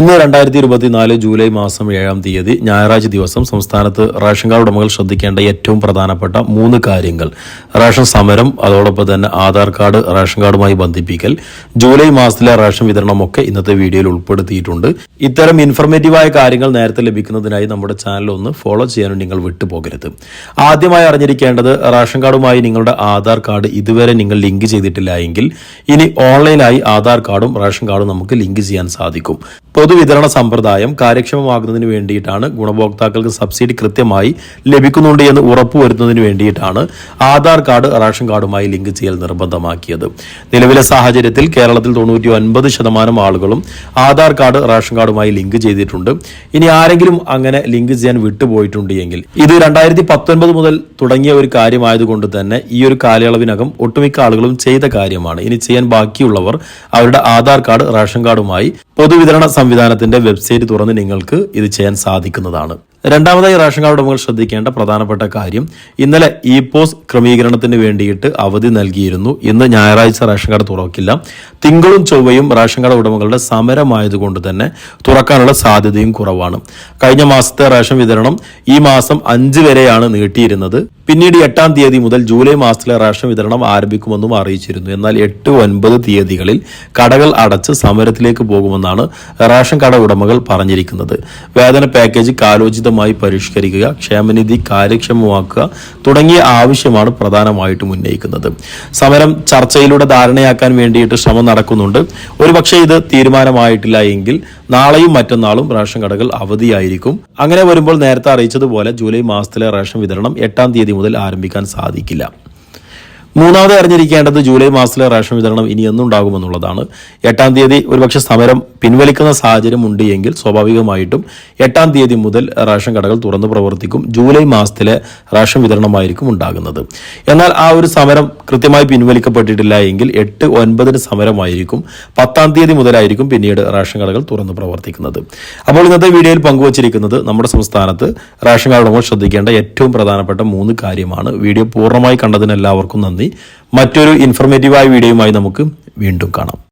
ഇന്ന് രണ്ടായിരത്തി ഇരുപത്തിനാല് ജൂലൈ മാസം ഏഴാം തീയതി ഞായറാഴ്ച ദിവസം സംസ്ഥാനത്ത് റേഷൻ കാർഡ് ഉടമകൾ ശ്രദ്ധിക്കേണ്ട ഏറ്റവും പ്രധാനപ്പെട്ട മൂന്ന് കാര്യങ്ങൾ. റേഷൻ സമരം അതോടൊപ്പം തന്നെ ആധാർ കാർഡ് റേഷൻ കാർഡുമായി ബന്ധിപ്പിക്കൽ. ജൂലൈ മാസത്തിലെ റേഷൻ വിതരണമൊക്കെ ഇന്നത്തെ വീഡിയോയിൽ ഉൾപ്പെടുത്തിയിട്ടുണ്ട്. ഇത്തരം ഇൻഫർമേറ്റീവായ കാര്യങ്ങൾ നേരത്തെ ലഭിക്കുന്നതിനായി നമ്മുടെ ചാനൽ ഒന്ന് ഫോളോ ചെയ്യാനും നിങ്ങൾ വിട്ടുപോകരുത്. ആദ്യമായി അറിഞ്ഞിരിക്കേണ്ടത് റേഷൻ കാർഡുമായി നിങ്ങളുടെ ആധാർ കാർഡ് ഇതുവരെ നിങ്ങൾ ലിങ്ക് ചെയ്തിട്ടില്ല എങ്കിൽ ഇനി ഓൺലൈനായി ആധാർ കാർഡും റേഷൻ കാർഡും നമുക്ക് ലിങ്ക് ചെയ്യാൻ സാധിക്കും. പൊതുവിതരണ സമ്പ്രദായം കാര്യക്ഷമമാകുന്നതിന് വേണ്ടിയിട്ടാണ് ഗുണഭോക്താക്കൾക്ക് സബ്സിഡി കൃത്യമായി ലഭിക്കുന്നുണ്ട് എന്ന് ഉറപ്പുവരുത്തുന്നതിന് വേണ്ടിയിട്ടാണ് ആധാർ കാർഡ് റേഷൻ കാർഡുമായി ലിങ്ക് ചെയ്യൽ നിർബന്ധമാക്കിയത്. നിലവിലെ സാഹചര്യത്തിൽ കേരളത്തിൽ തൊണ്ണൂറ്റി ഒൻപത് ശതമാനം ആളുകളും ആധാർ കാർഡ് റേഷൻ കാർഡുമായി ലിങ്ക് ചെയ്തിട്ടുണ്ട്. ഇനി ആരെങ്കിലും അങ്ങനെ ലിങ്ക് ചെയ്യാൻ വിട്ടുപോയിട്ടുണ്ട് എങ്കിൽ ഇത് രണ്ടായിരത്തി പത്തൊൻപത് മുതൽ തുടങ്ങിയ ഒരു കാര്യമായതുകൊണ്ട് തന്നെ ഈ ഒരു കാലയളവിനകം ഒട്ടുമിക്ക ആളുകളും ചെയ്ത കാര്യമാണ്. ഇനി ചെയ്യാൻ ബാക്കിയുള്ളവർ അവരുടെ ആധാർ കാർഡ് റേഷൻ കാർഡുമായി പൊതുവിതരണ സംവിധാനത്തിന്റെ വെബ്സൈറ്റ് തുറന്ന് നിങ്ങൾക്ക് ഇത് ചെയ്യാൻ സാധിക്കുന്നതാണ്. രണ്ടാമതായി റേഷൻ കാർഡ് ഉടമകൾ ശ്രദ്ധിക്കേണ്ട പ്രധാനപ്പെട്ട കാര്യം ഇന്നലെ ഇ പോസ് ക്രമീകരണത്തിന് വേണ്ടിയിട്ട് അവധി നൽകിയിരുന്നു. ഇന്ന് ഞായറാഴ്ച റേഷൻ കാർഡ് തുറക്കില്ല. തിങ്കളും ചൊവ്വയും റേഷൻ കാർഡ് ഉടമകളുടെ സമരമായതുകൊണ്ട് തന്നെ തുറക്കാനുള്ള സാധ്യതയും കുറവാണ്. കഴിഞ്ഞ മാസത്തെ റേഷൻ വിതരണം ഈ മാസം അഞ്ച് വരെയാണ് നീട്ടിയിരുന്നത്. പിന്നീട് എട്ടാം തീയതി മുതൽ ജൂലൈ മാസത്തിലെ റേഷൻ വിതരണം ആരംഭിക്കുമെന്നും അറിയിച്ചിരുന്നു. എന്നാൽ എട്ട് ഒൻപത് തീയതികളിൽ കടകൾ അടച്ച് സമരത്തിലേക്ക് പോകുമെന്നാണ് റേഷൻ കട ഉടമകൾ പറഞ്ഞിരിക്കുന്നത്. വേതന പാക്കേജ് കാലോചിതമായി പരിഷ്കരിക്കുക ക്ഷേമനിധി കാര്യക്ഷമമാക്കുക തുടങ്ങിയ ആവശ്യമാണ് പ്രധാനമായിട്ടും ഉന്നയിക്കുന്നത്. സമരം ചർച്ചയിലൂടെ ധാരണയാക്കാൻ വേണ്ടിയിട്ട് ശ്രമം നടക്കുന്നുണ്ട്. ഒരുപക്ഷെ ഇത് തീരുമാനമായിട്ടില്ല എങ്കിൽ നാളെയും മറ്റന്നാളും റേഷൻ കടകൾ അവധിയായിരിക്കും. അങ്ങനെ വരുമ്പോൾ നേരത്തെ അറിയിച്ചതുപോലെ ജൂലൈ മാസത്തിലെ റേഷൻ വിതരണം എട്ടാം തീയതി മുതൽ ആരംഭിക്കാൻ സാധിക്കില്ല. മൂന്നാമത് അറിഞ്ഞിരിക്കേണ്ടത് ജൂലൈ മാസത്തിലെ റേഷൻ വിതരണം ഇനി എന്നുണ്ടാകുമെന്നുള്ളതാണ്. എട്ടാം തീയതി ഒരുപക്ഷെ സമരം പിൻവലിക്കുന്ന സാഹചര്യം ഉണ്ട് എങ്കിൽ സ്വാഭാവികമായിട്ടും എട്ടാം തീയതി മുതൽ റേഷൻ കടകൾ തുറന്നു പ്രവർത്തിക്കും. ജൂലൈ മാസത്തിലെ റേഷൻ വിതരണമായിരിക്കും ഉണ്ടാകുന്നത്. എന്നാൽ ആ ഒരു സമരം കൃത്യമായി പിൻവലിക്കപ്പെട്ടിട്ടില്ല എങ്കിൽ എട്ട് ഒൻപതിന് സമരമായിരിക്കും. പത്താം തീയതി മുതലായിരിക്കും പിന്നീട് റേഷൻ കടകൾ തുറന്നു പ്രവർത്തിക്കുന്നത്. അപ്പോൾ ഇന്നത്തെ വീഡിയോയിൽ പങ്കുവച്ചിരിക്കുന്നത് നമ്മുടെ സംസ്ഥാനത്ത് റേഷൻ കാർഡ് ശ്രദ്ധിക്കേണ്ട ഏറ്റവും പ്രധാനപ്പെട്ട മൂന്ന് കാര്യമാണ്. വീഡിയോ പൂർണമായി കണ്ടതിന് എല്ലാവർക്കും നന്ദി. മറ്റൊരു ഇൻഫർമേറ്റീവായ വീഡിയോയുമായി നമുക്ക് വീണ്ടും കാണാം.